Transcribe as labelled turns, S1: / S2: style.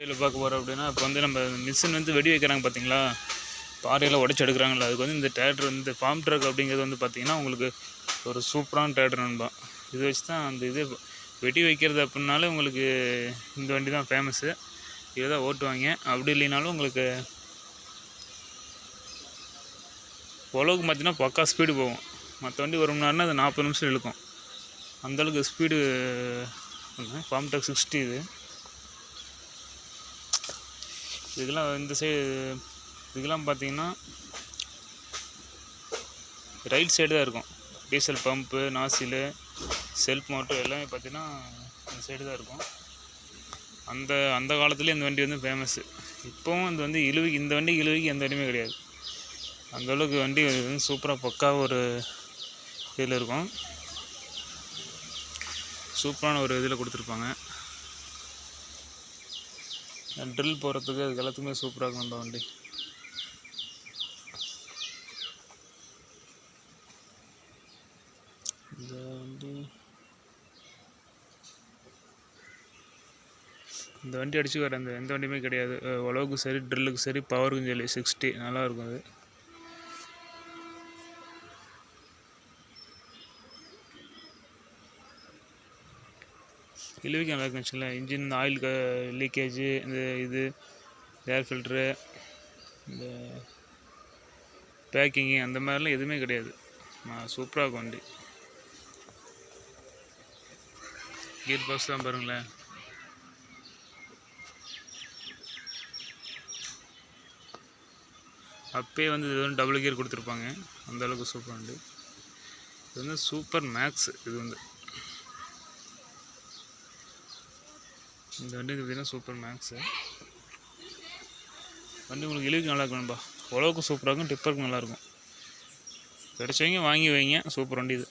S1: இதில் பார்க்க போகிறோம் அப்படின்னா இப்போ வந்து நம்ம மிஷின் வந்து வெடி வைக்கிறாங்க பார்த்தீங்களா பாறையெல்லாம் உடச்சி எடுக்கிறாங்களா அதுக்கு வந்து இந்த டேட்ரு வந்து ஃபார்ம் ட்ரக் அப்படிங்கிறது வந்து பார்த்திங்கன்னா உங்களுக்கு ஒரு சூப்பரான டேட்ரு நண்பா. இது வச்சு தான் அந்த இது வெடி வைக்கிறது அப்படின்னாலே உங்களுக்கு இந்த வண்டி தான் ஃபேமஸ்ஸு இதை தான் ஓட்டுவாங்க. அப்படி இல்லைனாலும் உங்களுக்கு உழவுக்கு பார்த்தீங்கன்னா பக்கா ஸ்பீடு போகும். மற்ற வண்டி ஒரு மணி நேரம்னா அது நாற்பது நிமிஷம் இழுக்கும். அந்தளவுக்கு ஸ்பீடு ஃபார்ம் ட்ரக் சிக்ஸ்டி இது. இதுக்கெல்லாம் இந்த சைடு இதுக்கெல்லாம் பார்த்தீங்கன்னா ரைட் சைடு தான் இருக்கும். Diesel pump nozzle self motor எல்லாமே பார்த்தீங்கன்னா இந்த சைடு தான் இருக்கும். அந்த அந்த காலத்துலேயே இந்த வண்டி வந்து ஃபேமஸ்ஸு இப்போவும் இந்த வந்து இழுவிக்கு இந்த வண்டி இழுவிக்கு எந்த வண்டியுமே கிடையாது. அந்த அளவுக்கு வண்டி வந்து சூப்பராக பக்காக ஒரு இதில் இருக்கும். சூப்பரான ஒரு இதில் கொடுத்துருப்பாங்க. ட்ரில் போகிறதுக்கு அதுக்கு எல்லாத்துக்குமே சூப்பராக இருக்கும் அந்த வண்டி. இந்த வண்டி. இந்த வண்டி அடிச்சு வர அந்த எந்த வண்டியுமே கிடையாது. அஹ் சரி ட்ரில்லுக்கு சரி பவருக்கும் சொல்லி சிக்ஸ்டி நல்லாயிருக்கும் அது. இழுவைக்கு நல்லா இருக்குன்னு வச்சுங்களேன் இன்ஜின் ஆயில் க லீக்கேஜு இந்த இது ஏர் ஃபில்ட்ரு இந்த பேக்கிங்கு அந்த மாதிரிலாம் எதுவுமே கிடையாது. சூப்பராக இருக்கும் வண்டி. கியர் பாக்ஸ் தான் பாருங்களேன். அப்பயே வந்து இது வந்து டபுள் கியர் கொடுத்துருப்பாங்க. அந்தளவுக்கு சூப்பர் வண்டி. இது வந்து சூப்பர் மேக்ஸ் இது வந்து. இந்த வண்டி பார்த்தீங்கன்னா சூப்பர் மேக்ஸு வண்டி உங்களுக்கு இழுக்கு நல்லா நண்பா. உழவுக்கு சூப்பராக இருக்கும் டிப்பருக்கு நல்லாயிருக்கும் கிடச்சவங்க வாங்கி வைங்க சூப்பர் வண்டி இது.